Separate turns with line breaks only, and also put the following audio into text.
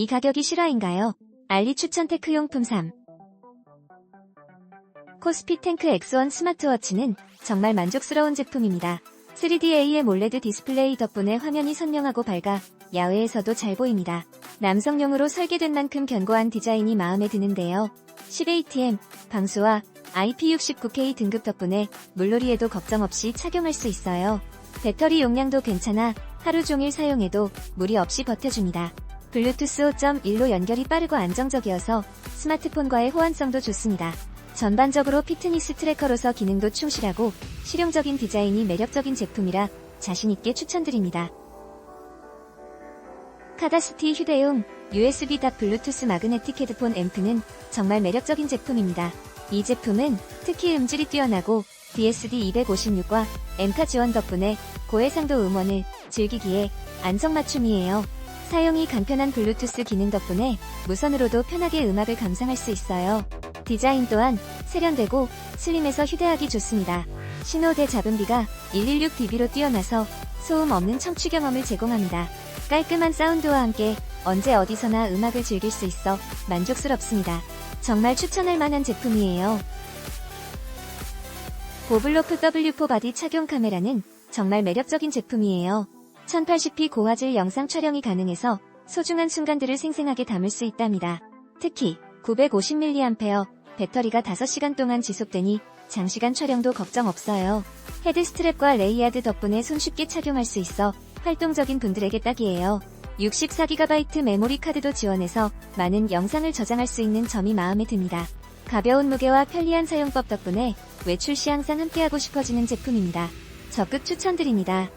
이 가격이 실화인가요? 알리 추천 테크용품 3. 코스피 탱크 X1 스마트워치는 정말 만족스러운 제품입니다. 3D AMOLED 디스플레이 덕분에 화면이 선명하고 밝아 야외에서도 잘 보입니다. 남성용으로 설계된 만큼 견고한 디자인이 마음에 드는데요. 10ATM, 방수와 IP69K 등급 덕분에 물놀이에도 걱정 없이 착용할 수 있어요. 배터리 용량도 괜찮아 하루 종일 사용해도 무리 없이 버텨줍니다. 블루투스 5.1로 연결이 빠르고 안정적이어서 스마트폰과의 호환성도 좋습니다. 전반적으로 피트니스 트래커로서 기능도 충실하고 실용적인 디자인이 매력적인 제품이라 자신있게 추천드립니다. 카다스티 휴대용 USB 닷 블루투스 마그네틱 헤드폰 앰프는 정말 매력적인 제품입니다. 이 제품은 특히 음질이 뛰어나고 DSD 256과 엠카 지원 덕분에 고해상도 음원을 즐기기에 안성맞춤이에요. 사용이 간편한 블루투스 기능 덕분에 무선으로도 편하게 음악을 감상할 수 있어요. 디자인 또한 세련되고 슬림해서 휴대하기 좋습니다. 신호대 잡음비가 116dB로 뛰어나서 소음 없는 청취 경험을 제공합니다. 깔끔한 사운드와 함께 언제 어디서나 음악을 즐길 수 있어 만족스럽습니다. 정말 추천할 만한 제품이에요. 보블로프 W4 바디 착용 카메라는 정말 매력적인 제품이에요. 1080p 고화질 영상 촬영이 가능해서 소중한 순간들을 생생하게 담을 수 있답니다. 특히 950mAh 배터리가 5시간 동안 지속되니 장시간 촬영도 걱정 없어요. 헤드 스트랩과 레이야드 덕분에 손쉽게 착용할 수 있어 활동적인 분들에게 딱이에요. 64GB 메모리 카드도 지원해서 많은 영상을 저장할 수 있는 점이 마음에 듭니다. 가벼운 무게와 편리한 사용법 덕분에 외출 시 항상 함께하고 싶어지는 제품입니다. 적극 추천드립니다.